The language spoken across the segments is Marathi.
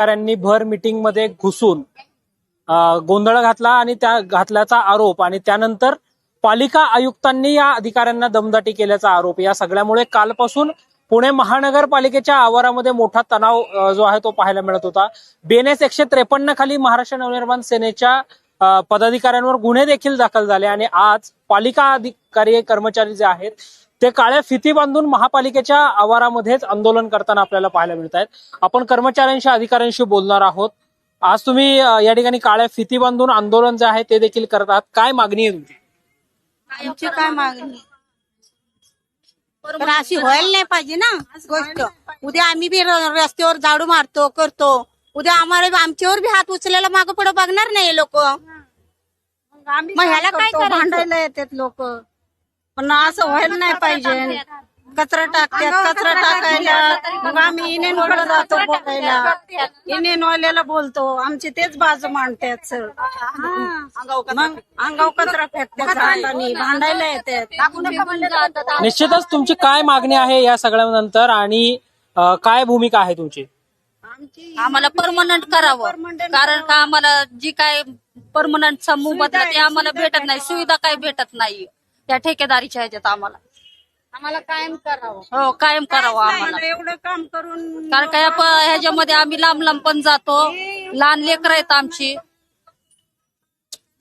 अधिकाऱ्यांनी भर मिटिंगमध्ये घुसून गोंधळ घातला आणि त्या घातल्याचा आरोप आणि त्यानंतर पालिका आयुक्तांनी या अधिकाऱ्यांना दमदाटी केल्याचा आरोप. या सगळ्यामुळे कालपासून पुणे महानगरपालिकेच्या आवारामध्ये मोठा तणाव जो आहे तो पाहायला मिळत होता. बीएनएस एकशे त्रेपन्न खाली महाराष्ट्र नवनिर्माण सेनेच्या पदाधिकाऱ्यांवर गुन्हे देखील दाखल झाले आणि आज पालिका अधिकारी कर्मचारी जे आहेत ते काळ्या फिती बांधून महापालिकेच्या आवारामध्येच आंदोलन करताना आपल्याला पाहायला मिळत आहेत. आपण कर्मचाऱ्यांशी अधिकाऱ्यांशी बोलणार आहोत. आज तुम्ही या ठिकाणी काळ्या फिती बांधून आंदोलन जे आहे ते देखील करत आहात. काय मागणी आहे तुमची? आमची काय मागणी? तर अशी व्हायला नाही पाहिजे ना गोष्ट. उद्या आम्ही बी र- रस्त्यावर झाडू मारतो करतो. उद्या आम्हाला आमच्यावर बी हात उचलायला मागं पुढे बघणार नाही लोक. मग ह्याला काय करायचं? भांडायला येतात लोक. पण असं व्हायला नाही पाहिजे. कचरा टाकतात कचरा टाकायला. मग आम्ही इनेनवाला जातो बोलायला इनेनवाल्याला बोलतो आमची तेच बाजू मांडतात सर. मग अंगाव कचरा फेकतात भांडायला येतात निश्चितच तुमची काय मागणी आहे या सगळ्यानंतर आणि अ, काय भूमिका आहे तुमची? आम्हाला परमनंट करावं. कारण का आम्हाला जी काय परमनंट मोबदला ते आम्हाला भेटत नाही. सुविधा काही भेटत नाही. त्या ठेकेदारीच्या ह्याच्यात आम्हाला. आम्हाला कायम करावं. हो कायम करावं आम्हाला. एवढं काम करून कारण का या प- ह्याच्यामध्ये आम्ही लांब लांब पण जातो. लहान लेकर आहेत आमची.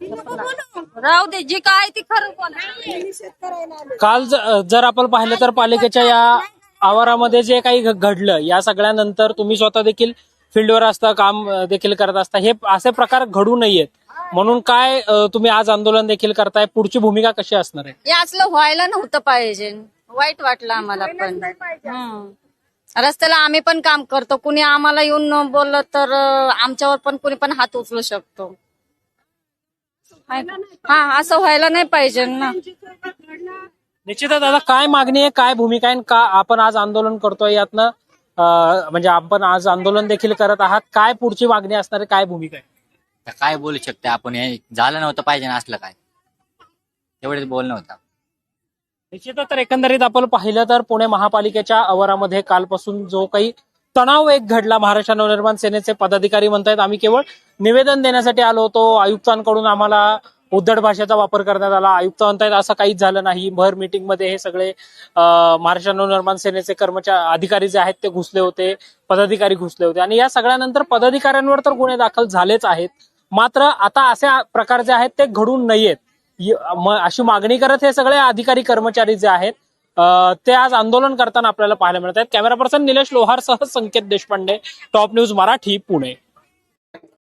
राहू दे जी काय ती खरं बोला. काल ज- जर आपण पाहिलं तर पालिकेच्या या आवारामध्ये जे काही घ- घडलं या सगळ्यानंतर तुम्ही स्वतः देखील फील्डवर असता काम अ, देखील करत असता हे असे प्रकार घडू नयेत. म्हणून काय अ, तुम्ही आज आंदोलन देखील करताय? पुढची भूमिका कशी असणार आहे? हे असलं व्हायला नव्हतं पाहिजे. वाईट वाटलं आम्हाला पण. रस्त्याला आम्ही पण काम करतो. कुणी आम्हाला येऊन बोललं तर अं, आमच्यावर पण कुणी पण हात उचलू शकतो. हा असं व्हायला नाही पाहिजे ना. निश्चितच दादा काय मागणी आहे? काय भूमिका आहे? आणि का आपण आज आंदोलन करतोय यातनं? अ, म्हणजे आपण आज आंदोलन देखील करत आहात. काय पुढची मागणी असणार आहे? काय भूमिका आहे? तर काय बोलू शकते आपण? हे झालं नव्हतं पाहिजे ना असलं काय? एवढेच बोलणं होतं. निश्चितच तर एकंदरीत आपण पाहिलं तर पुणे महापालिकेच्या आवारामध्ये कालपासून जो काही तणाव एक घडला महाराष्ट्र नवनिर्माण सेनेचे पदाधिकारी म्हणतायत आम्ही केवळ निवेदन देण्यासाठी आलो होतो. आयुक्तांकडून आम्हाला उद्धट भाषेचा वापर करण्यात आला. आयुक्त म्हणतायत असं काहीच झालं नाही. भर मीटिंगमध्ये हे सगळे महाराष्ट्र नवनिर्माण सेनेचे कर्मचारी अधिकारी जे आहेत ते घुसले होते पदाधिकारी घुसले होते. आणि या सगळ्यानंतर पदाधिकाऱ्यांवर तर गुन्हे दाखल झालेच आहेत. मात्र आता असे प्रकार जे आहेत ते घडून नाहीयेत. अशी मागणी करत हे सगळे अधिकारी कर्मचारी जे आहेत ते आज आंदोलन करताना आपल्याला पाहायला मिळत आहेत. कॅमेरा पर्सन निलेश लोहारसह संकेत देशपांडे टॉप न्यूज मराठी पुणे.